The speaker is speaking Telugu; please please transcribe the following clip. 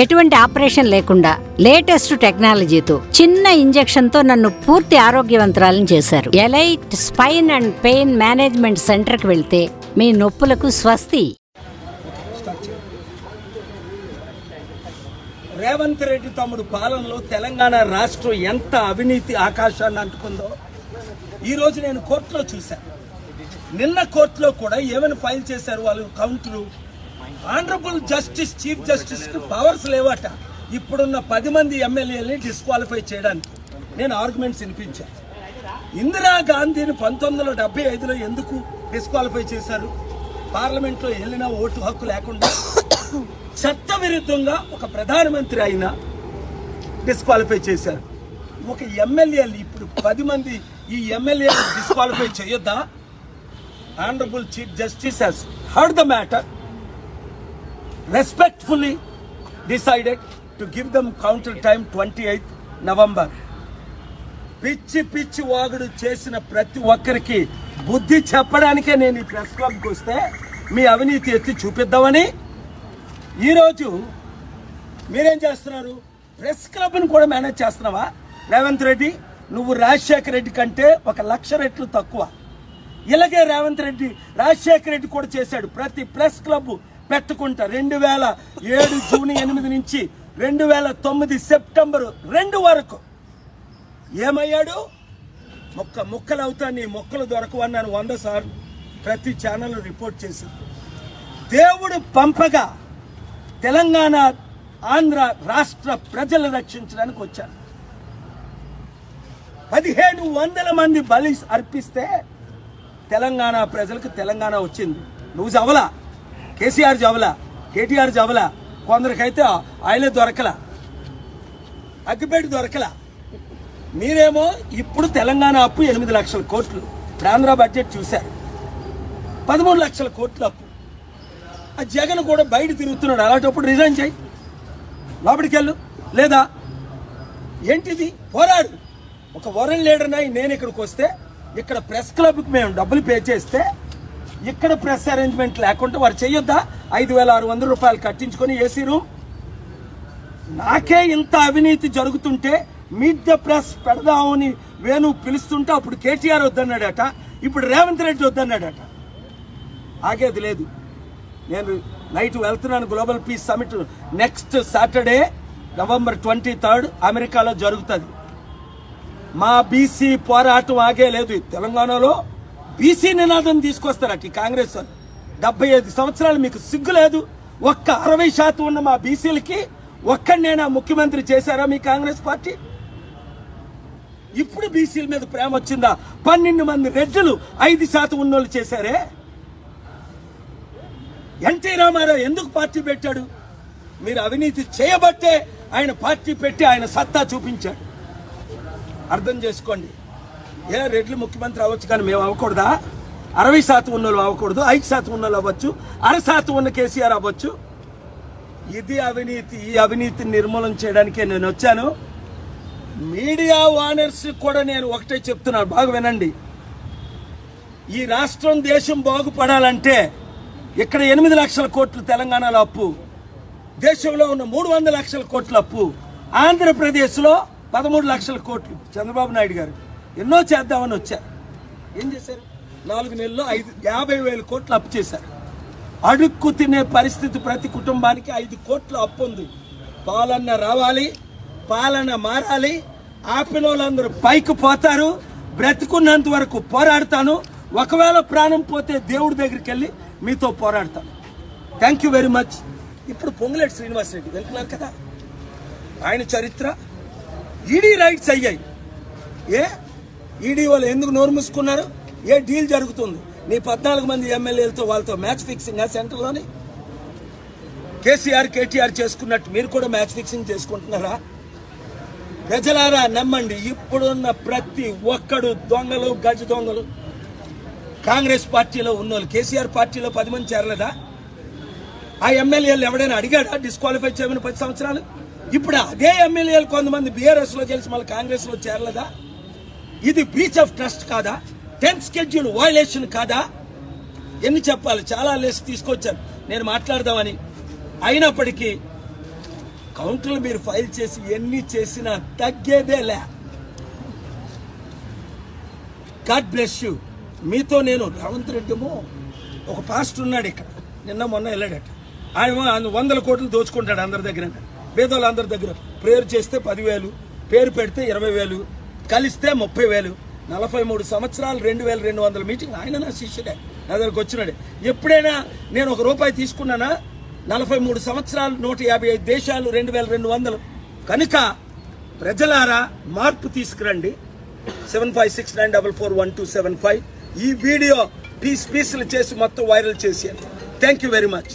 ఎటువంటి ఆపరేషన్ లేకుండా లేటెస్ట్ టెక్నాలజీతో చిన్న ఇంజెక్షన్తో నన్ను పూర్తి ఆరోగ్యవంతురాలను చేశారు. Elite spine and pain management సెంటర్కి వెళ్తే మీ నొప్పులకు స్వస్తి. రేవంత్ రెడ్డి తమ్ముడు పాలనలో తెలంగాణ రాష్ట్రం ఎంత అవినీతి ఆకాశాన్ని అంటుకుందో ఈరోజు నేను కోర్టులో చూశాను. నిన్న కోర్టులో కూడా ఏమైనా ఫైల్ చేశారు వాళ్ళు కౌంటరు? ఆనరబుల్ జస్టిస్ చీఫ్ జస్టిస్కు పవర్స్ లేవట. ఇప్పుడున్న పది మంది ఎమ్మెల్యేలని డిస్క్వాలిఫై చేయడానికి నేను ఆర్గ్యుమెంట్స్ వినిపించాను ఇందిరా గాంధీని పంతొమ్మిది వందల డెబ్బై ఐదులో ఎందుకు డిస్క్వాలిఫై చేశారు? పార్లమెంట్లో వెళ్ళిన ఓటు హక్కు లేకుండా చట్ట విరుద్ధంగా ఒక ప్రధానమంత్రి అయినా డిస్క్వాలిఫై చేశారు. ఒక ఎమ్మెల్యేలు ఇప్పుడు పది మంది ఈ ఎమ్మెల్యేలు disqualify చేయొద్దా? Honourable chief justice he's heard the matter respectfully decided to give them counter time twenty eighth November పిచ్చి పిచ్చి వాగుడు చేసిన ప్రతి ఒక్కరికి బుద్ధి చెప్పడానికే నేను ఈ ప్రెస్ క్లబ్కి వస్తే మీ అవినీతి ఎత్తి చూపిద్దామని ఈరోజు మీరేం చేస్తున్నారు? ప్రెస్ క్లబ్ని కూడా మేనేజ్ చేస్తున్నావా? రేవంత్ రెడ్డి నువ్వు రాజశేఖర రెడ్డి కంటే ఒక లక్ష రెట్లు తక్కువ. ఇలాగే రేవంత్ రెడ్డి రాజశేఖర రెడ్డి కూడా చేశాడు. ప్రతి ప్రెస్ క్లబ్ పెట్టుకుంటా. రెండు వేల ఏడు జూన్ ఎనిమిది నుంచి రెండు వేల తొమ్మిది సెప్టెంబర్ రెండు వరకు. ఏమయ్యాడు? మొక్క ముక్కలు అవుతా నీ మొక్కలు దొరకవన్నాను వంద సార్. ప్రతి ఛానల్ రిపోర్ట్ చేసింది దేవుడు పంపగా తెలంగాణ ఆంధ్ర రాష్ట్ర ప్రజలు రక్షించడానికి వచ్చాను పదిహేను వందల మంది బలి అర్పిస్తే తెలంగాణ ప్రజలకు తెలంగాణ వచ్చింది. నువ్వు అవలా కేసీఆర్ జవలా కేటీఆర్ జవలా కొందరికైతే ఆయనే దొరకలా. అగ్గిపేట దొరకల. మీరేమో ఇప్పుడు తెలంగాణ అప్పు ఎనిమిది లక్షల కోట్లు. ఇప్పుడు ఆంధ్ర బడ్జెట్ చూశారు. పదమూడు లక్షల కోట్ల అప్పు. ఆ జగన్ కూడా బయట తిరుగుతున్నాడు. అలాంటప్పుడు రిజైన్ చేయి. లోపలికి వెళ్ళు లేదా ఏంటిది? పోరాడు. ఒక వరల్డ్ లీడర్ నేను ఇక్కడికి వస్తే ఇక్కడ ప్రెస్ క్లబ్కి మేము డబ్బులు పే చేస్తే ఇక్కడ ప్రెస్ అరేంజ్మెంట్ లేకుండా వారు చేయొద్దా? ఐదు వేల ఆరు వందల రూపాయలు కట్టించుకొని ఏసీ రూమ్? నాకే ఇంత అవినీతి జరుగుతుంటే మీట్ ద ప్రెస్ పెడదామని వేణు పిలుస్తుంటే అప్పుడు కేటీఆర్ వద్దన్నాడట ఇప్పుడు రేవంత్ రెడ్డి వద్దన్నాడట. ఆగేది లేదు. నేను నైట్ వెళ్తున్నాను global peace summit next Saturday November twenty third అమెరికాలో జరుగుతుంది. మా బీసీ పోరాటం ఆగే లేదు తెలంగాణలో. బీసీ నినాదం తీసుకొస్తారట ఈ కాంగ్రెస్ వాళ్ళు. డెబ్బై ఐదు సంవత్సరాలు మీకు సిగ్గు లేదు? ఒక్క అరవై శాతం ఉన్న మా బీసీలకి ఒక్కడినైనా ముఖ్యమంత్రి చేశారా మీ కాంగ్రెస్ పార్టీ? ఇప్పుడు బీసీల మీద ప్రేమ వచ్చిందా? పన్నెండు మంది రెడ్లు ఐదు శాతం ఉన్నోళ్ళు చేశారే? ఎన్టీ రామారావు ఎందుకు పార్టీ పెట్టాడు? మీరు అవినీతి చేయబట్టే ఆయన పార్టీ పెట్టి ఆయన సత్తా చూపించాడు. అర్థం చేసుకోండి. ఏ రెడ్లు ముఖ్యమంత్రి అవ్వచ్చు కానీ మేము అవ్వకూడదా? అరవై శాతం ఉన్న వాళ్ళు అవ్వకూడదు ఐదు శాతం ఉన్న వాళ్ళు అవ్వచ్చు అర శాతం ఉన్న కేసీఆర్ అవ్వచ్చు. ఇది అవినీతి ఈ అవినీతిని నిర్మూలన చేయడానికే నేను వచ్చాను. మీడియా ఓనర్స్ కూడా నేను ఒకటే చెప్తున్నాను బాగా వినండి. ఈ రాష్ట్రం దేశం బాగుపడాలంటే ఇక్కడ ఎనిమిది లక్షల కోట్లు తెలంగాణలో అప్పు దేశంలో ఉన్న మూడు వందల లక్షల కోట్ల అప్పు ఆంధ్రప్రదేశ్లో పదమూడు లక్షల కోట్లు. చంద్రబాబు నాయుడు గారు ఎన్నో చేద్దామని వచ్చారు ఏం చేశారు? నాలుగు నెలల్లో ఐదు యాభై వేల కోట్లు అప్పు చేశారు. అడుక్కు తినే పరిస్థితి ప్రతి కుటుంబానికి ఐదు కోట్ల అప్పు ఉంది. పాలన రావాలి పాలన మారాలి ఆపిన వాళ్ళందరూ పైకి పోతారు బ్రతికున్నంత వరకు పోరాడతాను. ఒకవేళ ప్రాణం పోతే దేవుడి దగ్గరికి వెళ్ళి మీతో పోరాడతాను. థ్యాంక్ యూ వెరీ మచ్ ఇప్పుడు పొంగులేటి శ్రీనివాసరెడ్డి వెళ్తున్నారు కదా. ఆయన చరిత్ర ఈడీ రైట్స్ అయ్యాయి. ఏ? ఈడీ వాళ్ళు ఎందుకు నోరు మూసుకున్నారు? ఏ డీల్ జరుగుతుంది? నీ పద్నాలుగు మంది ఎమ్మెల్యేలతో వాళ్ళతో మ్యాచ్ ఫిక్సింగ్ ఆ సెంటర్లోని? కేసీఆర్ కేటీఆర్ చేసుకున్నట్టు మీరు కూడా మ్యాచ్ ఫిక్సింగ్ చేసుకుంటున్నారా? ప్రజలారా నమ్మండి ఇప్పుడున్న ప్రతి ఒక్కడు దొంగలు గజ దొంగలు. కాంగ్రెస్ పార్టీలో ఉన్నోళ్ళు కేసీఆర్ పార్టీలో పది మంది చేరలేదా? ఆ ఎమ్మెల్యేలు ఎవడైనా అడిగాడా డిస్క్వాలిఫై చేయమని పది సంవత్సరాలు? ఇప్పుడు అదే ఎమ్మెల్యేలు కొంతమంది బీఆర్ఎస్లో కలిసి మళ్ళీ కాంగ్రెస్లో చేరలేదా? ఇది బ్రీచ్ ఆఫ్ ట్రస్ట్ కాదా? టెన్త్ స్కెడ్యూల్ వయలేషన్ కాదా? ఎన్ని చెప్పాలి? చాలా లెస్ తీసుకొచ్చాను నేను మాట్లాడదామని. అయినప్పటికీ కౌంటర్లు మీరు ఫైల్ చేసి ఎన్ని చేసినా తగ్గేదే లే. గాడ్ బ్లెస్ యూ మీతో నేను రేవంత్ రెడ్డిమో ఒక పాస్ట్ ఉన్నాడు ఇక్కడ. నిన్న మొన్న వెళ్ళాడట. ఆయన ఆయన వందల కోట్లు దోచుకుంటాడు అందరి దగ్గర. పేదోళ్ళు దగ్గర. ప్రేయర్ చేస్తే పదివేలు పేరు పెడితే ఇరవై వేలు కలిస్తే ముప్పై వేలు నలభై మూడు సంవత్సరాలు రెండు వేల రెండు వందల మీటింగ్ ఆయన నా శిష్యుడే నా దగ్గరకు వచ్చినాడు. ఎప్పుడైనా నేను ఒక రూపాయి తీసుకున్నానా? నలభై మూడు సంవత్సరాలు నూట యాభై ఐదు దేశాలు రెండు వేల రెండు వందలు. కనుక ప్రజలారా మార్పు తీసుకురండి. Seven five six nine double four one two seven five. ఈ వీడియో పీస్ పీసులు చేసి మొత్తం వైరల్ చేసి థ్యాంక్ యూ వెరీ మచ్